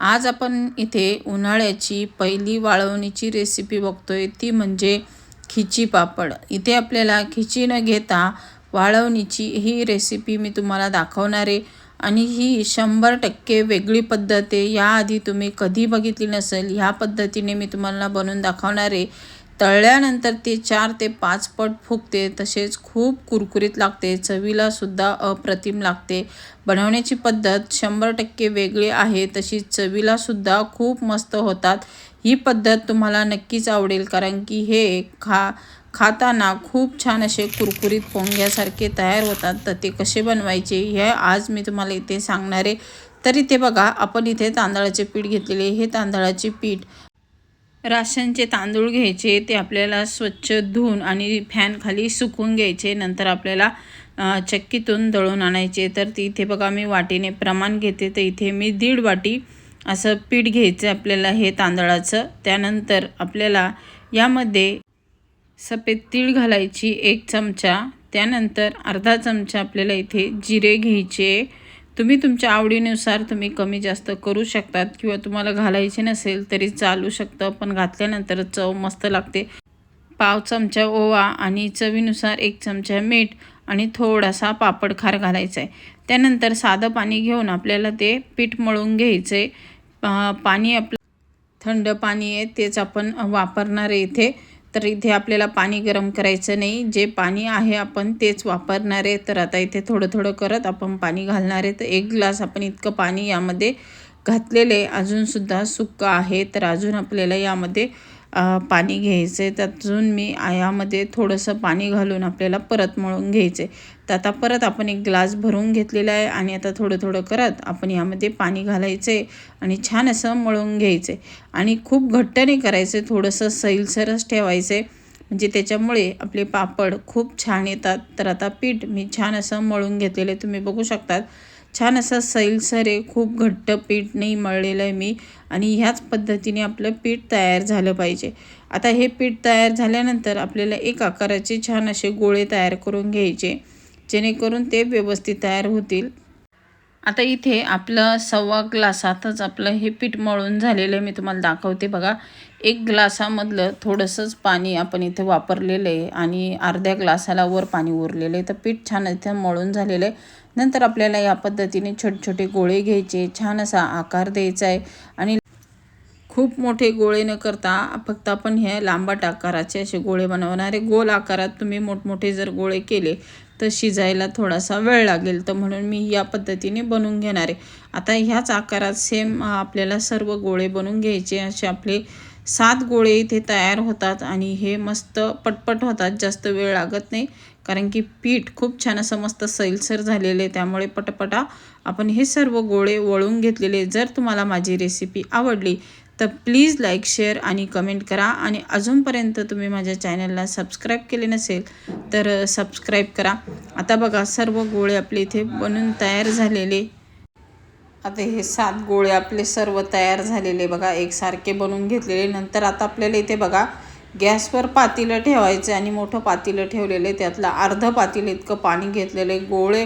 आज आपण इथे उन्हाळ्याची पहिली वाळवणीची रेसिपी बघतोय. ती म्हणजे खिची पापड. इथे आपल्याला खिची न घेता वाळवणीची ही रेसिपी मी तुम्हाला दाखवणार आहे. आणि ही शंभर टक्के वेगळी पद्धत आहे. याआधी तुम्ही कधी बघितली नसेल ह्या पद्धतीने मी तुम्हाला बनवून दाखवणार आहे. तळल्यानंतर ती चार ते पाच पट फुगते तसेच खूप कुरकुरीत लागते. चवीलासुद्धा अप्रतिम लागते. बनवण्याची पद्धत शंभर टक्के वेगळी आहे तशी चवीलासुद्धा खूप मस्त होतात. ही पद्धत तुम्हाला नक्कीच आवडेल कारण की हे खा खाताना खूप छान असे कुरकुरीत पोंग्यासारखे तयार होतात. तर ते कसे बनवायचे हे आज मी तुम्हाला इथे सांगणार आहे. तर इथे बघा आपण इथे तांदळाचे पीठ घेतलेले हे तांदळाचे पीठ राशनचे तांदूळ घ्यायचे ते आपल्याला स्वच्छ धुवून आणि फॅनखाली सुकून घ्यायचे नंतर आपल्याला चक्कीतून दळून आणायचे. तर ती इथे बघा मी वाटीने प्रमाण घेते तर इथे मी दीड वाटी असं पीठ घ्यायचं आपल्याला हे तांदळाचं. त्यानंतर आपल्याला यामध्ये सफेद तीळ घालायची एक चमचा. त्यानंतर अर्धा चमचा आपल्याला इथे जिरे घ्यायचे. तुम्ही तुमच्या आवडीनुसार तुम्ही कमी जास्त करू शकतात किंवा तुम्हाला घालायचे नसेल तरी चालू शकतं पण घातल्यानंतर चव मस्त लागते. पाव चमचा ओवा आणि चवीनुसार एक चमचा मीठ आणि थोडासा पापड खार घालायचा आहे त्यानंतर साधं पाणी घेऊन आपल्याला ते पीठ मळून घ्यायचं. आहे पाणी आपलं थंड पाणी आहे तेच आपण वापरणार आहे इथे. तर इथे आपल्याला पाणी गरम करायचं नाही. जे पाणी आहे आपण तेच वापरणार आहे. तर आता इथे थोडं थोडं करत आपण पाणी घालणार आहे. तर एक ग्लास आपण इतकं पाणी यामध्ये घातलेले अजूनसुद्धा सुक्क आहे. तर अजून आपल्याला यामध्ये पाणी घ्यायचे. त्यातून मी यामध्ये थोडंसं पाणी घालून आपल्याला परत मळून घ्यायचे. तर आता परत आपण एक ग्लास भरून घेतलेला आहे आणि आता थोडं थोडं करत आपण यामध्ये पाणी घालायचे आणि छान असं मळून घ्यायचे. आणि खूप घट्ट नाही करायचे थोडंसं सैलसरच ठेवायचे. म्हणजे त्याच्यामुळे आपले पापड खूप छान येतात. तर आता पीठ मी छान असं मळून घेतलेलं आहे तुम्ही बघू शकतात. छान असं सैलसर आहे खूप घट्ट पीठ नाही मळलेलं आहे मी. आणि ह्याच पद्धतीने आपलं पीठ तयार झालं पाहिजे. आता हे पीठ तयार झाल्यानंतर आपल्याला एक आकाराचे छान असे गोळे तयार करून घ्यायचे जेणेकरून ते व्यवस्थित तयार होतील. आता इथे आपलं सव्वा ग्लासातच आपलं हे पीठ मळून झालेलं आहे मी तुम्हाला दाखवते बघा. एक ग्लासामधलं थोडंसंच पाणी आपण इथे वापरलेलं आहे आणि अर्ध्या ग्लासाला वर पाणी उरलेलं आहे. तर पीठ छान इथे मळून झालेलं आहे. नंतर आपल्याला या पद्धतीने छोटे छोटे गोळे घ्यायचे छान असा आकार द्यायचा आहे. आणि खूप मोठे गोळे न करता फक्त आपण हे लांबट आकाराचे असे गोळे बनवणारे गोल आकारात तुम्ही मोठमोठे जर गोळे केले तर शिजायला थोडासा वेळ लागेल. तर म्हणून मी या पद्धतीने बनवून घेणार आहे. आता ह्याच आकारात सेम आपल्याला सर्व गोळे बनवून घ्यायचे. असे आपले सात गोळे इथे तयार होतात आणि हे मस्त पटपट होतात. जास्त वेळ लागत नाही. कारण की पीठ खूप छान असं मस्त सैलसर झालेले त्यामुळे पटपटा आपण हे सर्व गोळे वळून घेतलेले जर तुम्हाला माझी रेसिपी आवडली तर प्लीज लाईक शेअर आणि कमेंट करा. आणि अजूनपर्यंत तुम्ही माझ्या चॅनलला सबस्क्राईब केले नसेल तर सबस्क्राईब करा. आता बघा सर्व गोळे आपले इथे बनून तयार झालेले. आता हे सात गोळे आपले सर्व तयार झालेले बघा एकसारखे बनवून घेतलेले. नंतर आता आपल्याला इथे बघा गॅसवर पातेलं ठेवायचं आणि मोठं पातेलं ठेवलेलं आहे त्यातलं अर्धं पातीलं इतकं पाणी घेतलेलं आहे गोळे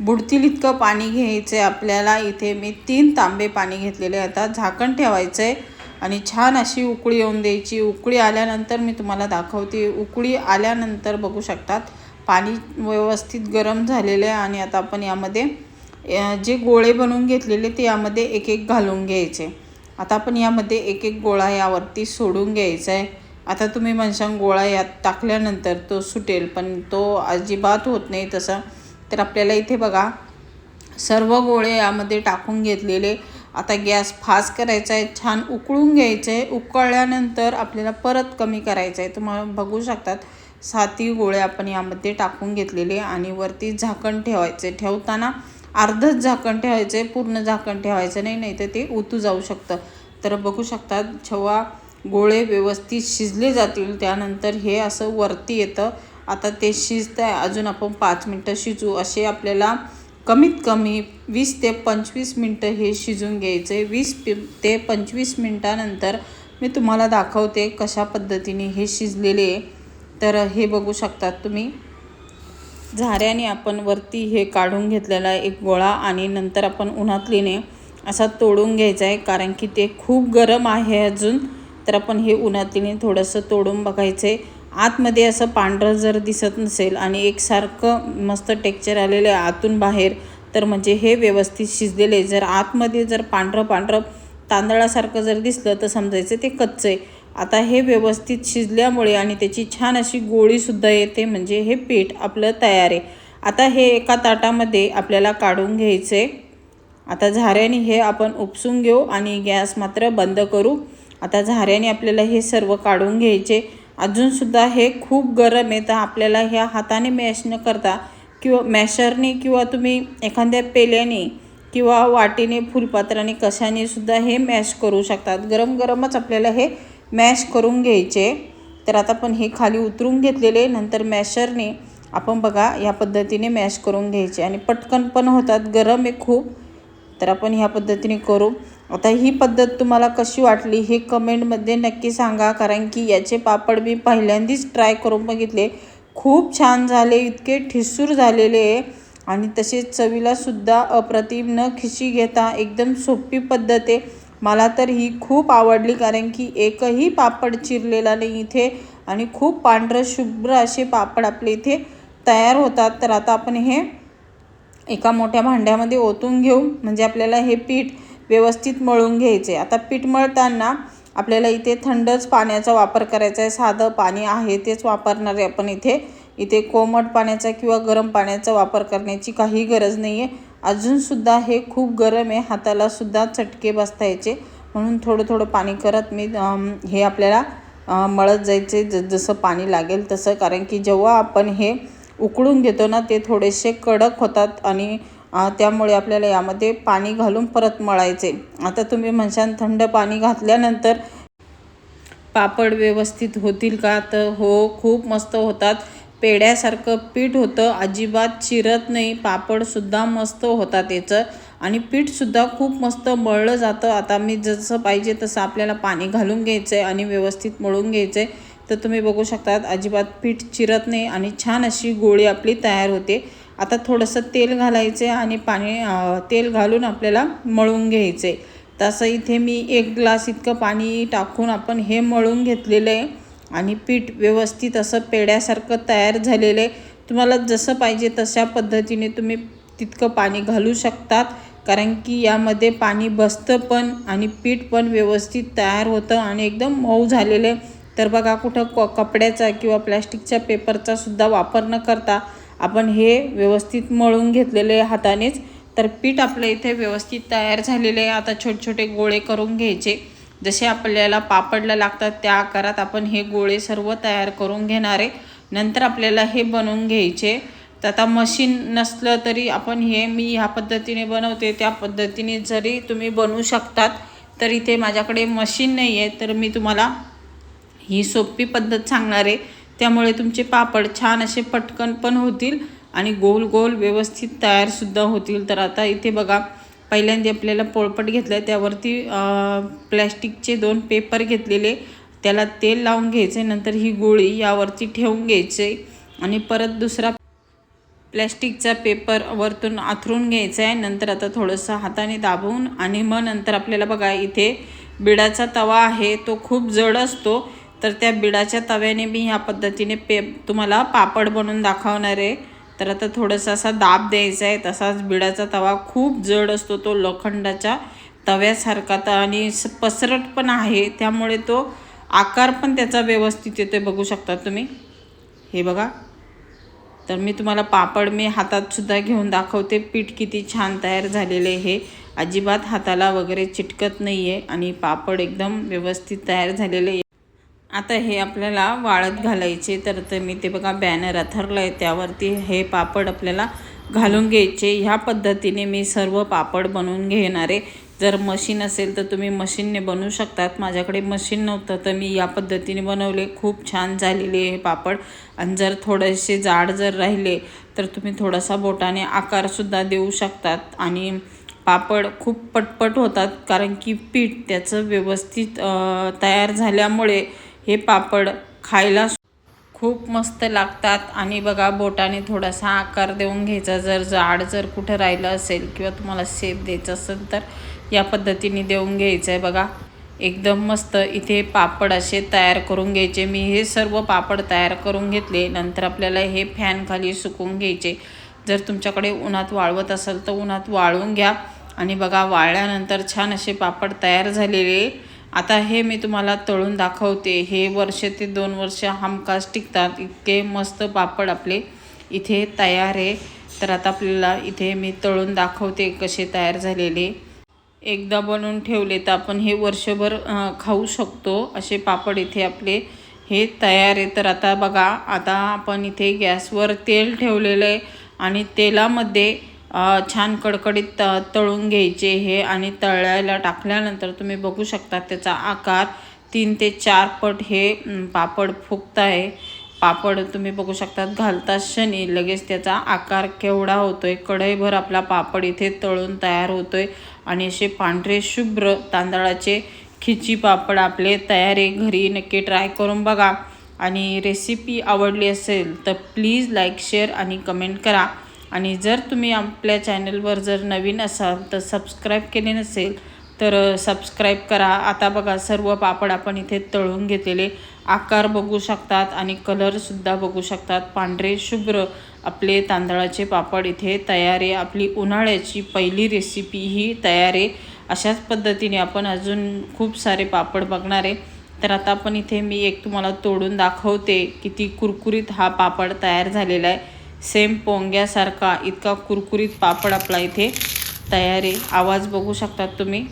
बुडतील इतकं पाणी घ्यायचं आहे आपल्याला. इथे मी तीन तांबे पाणी घेतलेले आता झाकण ठेवायचं आहे आणि छान अशी उकळी येऊन द्यायची. उकळी आल्यानंतर मी तुम्हाला दाखवते. उकळी आल्यानंतर बघू शकतात पाणी व्यवस्थित गरम झालेलं आहे आणि आता आपण यामध्ये जे गोळे बनवून घेतलेले ते यामध्ये एक एक घालून घ्यायचे. आता आपण यामध्ये एक एक गोळा यावरती सोडून घ्यायचा आहे आता तुम्ही मनशांग गोळा यात टाकल्यानंतर तो सुटेल पण तो अजिबात होत नाही तसं. तर आपल्याला इथे बघा सर्व गोळे यामध्ये टाकून घेतलेले. आता गॅस फास्ट करायचा आहे छान उकळून घ्यायचं आहे. उकळल्यानंतर आपल्याला परत कमी करायचं आहे. तुम्हाला बघू शकतात साती गोळे आपण यामध्ये टाकून घेतलेले आणि वरती झाकण ठेवायचे ठेवताना अर्धच झाकण ठेवायचं आहे पूर्ण झाकण ठेवायचं नाही नाही तर ते उतू जाऊ शकतं. तर बघू शकतात जेव्हा गोळे व्यवस्थित शिजले जातील. त्यानंतर हे असं वरती येतं. आता ते शिजतं आहे अजून आपण पाच मिनटं शिजू. असे आपल्याला कमीत कमी वीस ते पंचवीस मिनटं हे शिजून घ्यायचे वीस ते पंचवीस मिनटानंतर मी तुम्हाला दाखवते कशा पद्धतीने हे शिजलेले तर हे बघू शकतात तुम्ही. झाऱ्याने आपण वरती हे काढून घेतलेला एक गोळा आणि नंतर आपण उन्हातलीने असा तोडून घ्यायचा आहे कारण की ते खूप गरम आहे अजून. तर आपण हे उन्हातीने थोडंसं तोडून बघायचं. आहे आतमध्ये असं पांढरं जर दिसत नसेल आणि एकसारखं मस्त टेक्चर आलेलं आहे आतून बाहेर तर म्हणजे हे व्यवस्थित शिजलेले जर आतमध्ये जर पांढरं पांढरं तांदळासारखं जर दिसलं तर समजायचं ते कच्चं आहे. आता हे व्यवस्थित शिजल्यामुळे आणि त्याची छान अशी गोळीसुद्धा येते म्हणजे हे पीठ आपलं तयार आहे. आता हे एका ताटामध्ये आपल्याला काढून घ्यायचं. आहे आता झाऱ्याने हे आपण उपसून घेऊ आणि गॅस मात्र बंद करू. आता झाऱ्याने आपल्याला हे सर्व काढून घ्यायचे. अजूनसुद्धा हे खूप गरम आहे. तर आपल्याला ह्या हाताने मॅश न करता किंवा मॅशरने किंवा तुम्ही एखाद्या पेल्याने किंवा वाटीने फुलपात्राने कशाने सुद्धा हे मॅश करू शकतात. गरम गरमच आपल्याला हे मॅश करून घ्यायचे. तर आता पण हे खाली उतरून घेतलेले. नंतर मॅशरने आपण बघा या पद्धतीने मॅश करून घ्यायचे. आणि पटकन पण होतात. गरम आहे खूप. तर आपण ह्या पद्धतीने करू. आता ही पद्धत तुम्हाला कशी वाटली हे कमेंटमध्ये नक्की सांगा कारण की याचे पापड मी पहिल्यांदाच ट्राय करून बघितले. खूप छान झाले इतके ठिसूर झालेले. आहे आणि तसेच चवीलासुद्धा अप्रतिम न खिशी घेता एकदम सोपी पद्धत आहे. मला तर ही खूप आवडली कारण की एकही पापड चिरलेला नाही इथे. आणि खूप पांढरं शुभ्र असे पापड आपले इथे तयार होतात. तर आता आपण हे एका मोठ्या भांड्यामध्ये ओतून घेऊ. म्हणजे आपल्याला हे पीठ व्यवस्थित मळून घ्यायचे. आता पीठ मळताना आपल्याला इथे थंडच पाण्याचा वापर करायचा आहे. साधं पाणी आहे तेच वापरणार आहे आपण इथे. इथे कोमट पाण्याचा किंवा गरम पाण्याचा वापर करण्याची काही गरज नाही आहे अजूनसुद्धा हे खूप गरम आहे. हातालासुद्धा चटके बसता यायचे म्हणून थोडं थोडं पाणी करत मी हे आपल्याला मळत जायचे. ज जसं पाणी लागेल तसं. कारण की जेव्हा आपण हे उकळून घेतो ना ते थोडेसे कडक होतात आणि त्यामुळे आपल्याला यामध्ये पाणी घालून परत मळायचे. आता तुम्ही म्हणशान थंड पाणी घातल्यानंतर पापड व्यवस्थित होतील का? तर हो खूप मस्त होतात. पेड्यासारखं पीठ होतं. अजिबात चिरत नाही. पापडसुद्धा मस्त होतात त्याचं आणि पीठसुद्धा खूप मस्त मळलं जातं. आता मी जसं पाहिजे तसं आपल्याला पाणी घालून घ्यायचं आहे आणि व्यवस्थित मळून घ्यायचं आहे तर तुम्ही बघू शकतात अजिबात पीठ चिरत नाही आणि छान अशी गोळी आपली तयार होते. आता थोडंसं तेल घालायचे आणि पाणी तेल घालून आपल्याला मळून घ्यायचे. तसं इथे मी एक ग्लास इतकं पाणी टाकून आपण हे मळून घेतलेलं आहे. आणि पीठ व्यवस्थित असं पेड्यासारखं तयार झालेलं आहे. तुम्हाला जसं पाहिजे तशा पद्धतीने तुम्ही तितकं पाणी घालू शकतात. कारण की यामध्ये पाणी बसतं पण आणि पीठ पण व्यवस्थित तयार होतं आणि एकदम मऊ झालेलं आहे. तर बघा कुठं क कपड्याचा किंवा प्लॅस्टिकच्या पेपरचा सुद्धा वापर न करता आपण हे व्यवस्थित मळून घेतलेले हातानेच तर पीठ आपलं इथे व्यवस्थित तयार झालेले आहे. आता छोटे छोटे गोळे करून घ्यायचे. जसे आपल्याला पापडला लागतात त्या आकारात आपण हे गोळे सर्व तयार करून घेणार आहे. नंतर आपल्याला हे बनवून घ्यायचे. तर आता मशीन नसलं तरी आपण हे मी ह्या पद्धतीने बनवते. त्या पद्धतीने जरी तुम्ही बनवू शकतात तर इथे माझ्याकडे मशीन नाही आहे तर मी तुम्हाला ही सोपी पद्धत सांगणार आहे. त्यामुळे तुमचे पापड छान असे पटकन पण होतील आणि गोल गोल व्यवस्थित तयारसुद्धा होतील. तर आता इथे बघा पहिल्यांदा आपल्याला पोळपट घेतलं आहे त्यावरती प्लॅस्टिकचे दोन पेपर घेतलेले. त्याला तेल लावून घ्यायचे नंतर ही गोळी यावरती ठेवून घ्यायचे आणि परत दुसरा प्लॅस्टिकचा पेपर वरतून आथरून घ्यायचा आहे नंतर आता थोडंसं हाताने दाबवून आणि मग नंतर आपल्याला बघा इथे बिडाचा तवा आहे. तो खूप जड असतो. तर त्या बिडाच्या तव्याने मी ह्या पद्धतीने पे तुम्हाला पापड बनवून दाखवणार आहे. तर आता थोडंसं असा दाब द्यायचा आहे. तसाच बिडाचा तवा खूप जड असतो तो लोखंडाच्या तव्यासारखा तर आणि पसरट पण आहे. त्यामुळे तो आकार पण त्याचा व्यवस्थित येतो बघू शकता तुम्ही. हे बघा. तर मी तुम्हाला पापड मी हातातसुद्धा घेऊन दाखवते. पीठ किती छान तयार झालेले हे अजिबात हाताला वगैरे चिटकत नाही आहे आणि पापड एकदम व्यवस्थित तयार झालेले आता हे आपल्याला वाळत घालायचे तर ते मी ते बघा बॅनर अथरलं आहे त्यावरती हे पापड आपल्याला घालून घ्यायचे. ह्या पद्धतीने मी सर्व पापड बनवून घेणार आहे. जर मशीन असेल तर तुम्ही मशीनने बनवू शकतात. माझ्याकडे मशीन नव्हतं तर मी या पद्धतीने बनवले. खूप छान झालेले हे पापड. आणि जर थोडेसे जाड जर राहिले तर तुम्ही थोडासा बोटाने आकारसुद्धा देऊ शकतात. आणि पापड खूप पटपट होतात कारण की पीठ त्याचं व्यवस्थित तयार झाल्यामुळे हे पापड खायला खूप मस्त लागतात. आणि बघा बोटाने थोडासा आकार देऊन घ्यायचा. जर जाड जर कुठं राहिलं असेल किंवा तुम्हाला शेप द्यायचं असेल तर या पद्धतीने देऊन घ्यायचं आहे बघा. एकदम मस्त इथे पापड असे तयार करून घ्यायचे. मी हे सर्व पापड तयार करून घेतले. नंतर आपल्याला हे फॅनखाली सुकून सुकवून घ्यायचे. जर तुमच्याकडे उन्हात वाळवत असेल तर उन्हात वाळवून घ्या. आणि बघा वाळल्यानंतर छान असे पापड तयार झालेले. आता हे मी तुम्हाला तळून दाखवते. हे वर्ष ते दोन वर्ष हमखास टिकतात. इतके मस्त पापड आपले इथे तयार आहे. तर आता आपल्याला इथे मी तळून दाखवते कसे तयार झालेले. एकदा बनवून ठेवले तर आपण हे वर्षभर खाऊ शकतो. असे पापड इथे आपले हे तयार आहे. तर आता बघा आता आपण इथे गॅसवर तेल ठेवलेलं आहे आणि तेलामध्ये छान कडकडीत त तळून घ्यायचे हे आणि तळायला टाकल्यानंतर तुम्ही बघू शकता त्याचा आकार तीन ते चार पट हे पापड फुगत आहे. पापड तुम्ही बघू शकतात घालता क्षणी लगेच त्याचा आकार केवढा होतोय. कढईभर आपला पापड इथे तळून तयार होतोय आणि असे पांढरे शुभ्र तांदळाचे खिची पापड आपले तयार आहे घरी नक्की ट्राय करून बघा. आणि रेसिपी आवडली असेल तर प्लीज लाईक शेअर आणि कमेंट करा. आणि जर तुम्ही आपल्या चॅनलवर जर नवीन असाल तर सबस्क्राईब केले नसेल तर सबस्क्राईब करा. आता बघा सर्व पापड आपण इथे तळून घेतलेले आकार बघू शकतात आणि कलरसुद्धा बघू शकतात. पांढरे शुभ्र आपले तांदळाचे पापड इथे तयार आहे. आपली उन्हाळ्याची पहिली रेसिपी ही तयार आहे. अशाच पद्धतीने आपण अजून खूप सारे पापड बघणार आहे. तर आता आपण इथे मी एक तुम्हाला तोडून दाखवते किती कुरकुरीत हा पापड तयार झालेला आहे. सेम पोंग्यासारखा इतका कुरकुरीत पापड आपला इथे तयार. आहे आवाज बघू शकतात तुम्ही?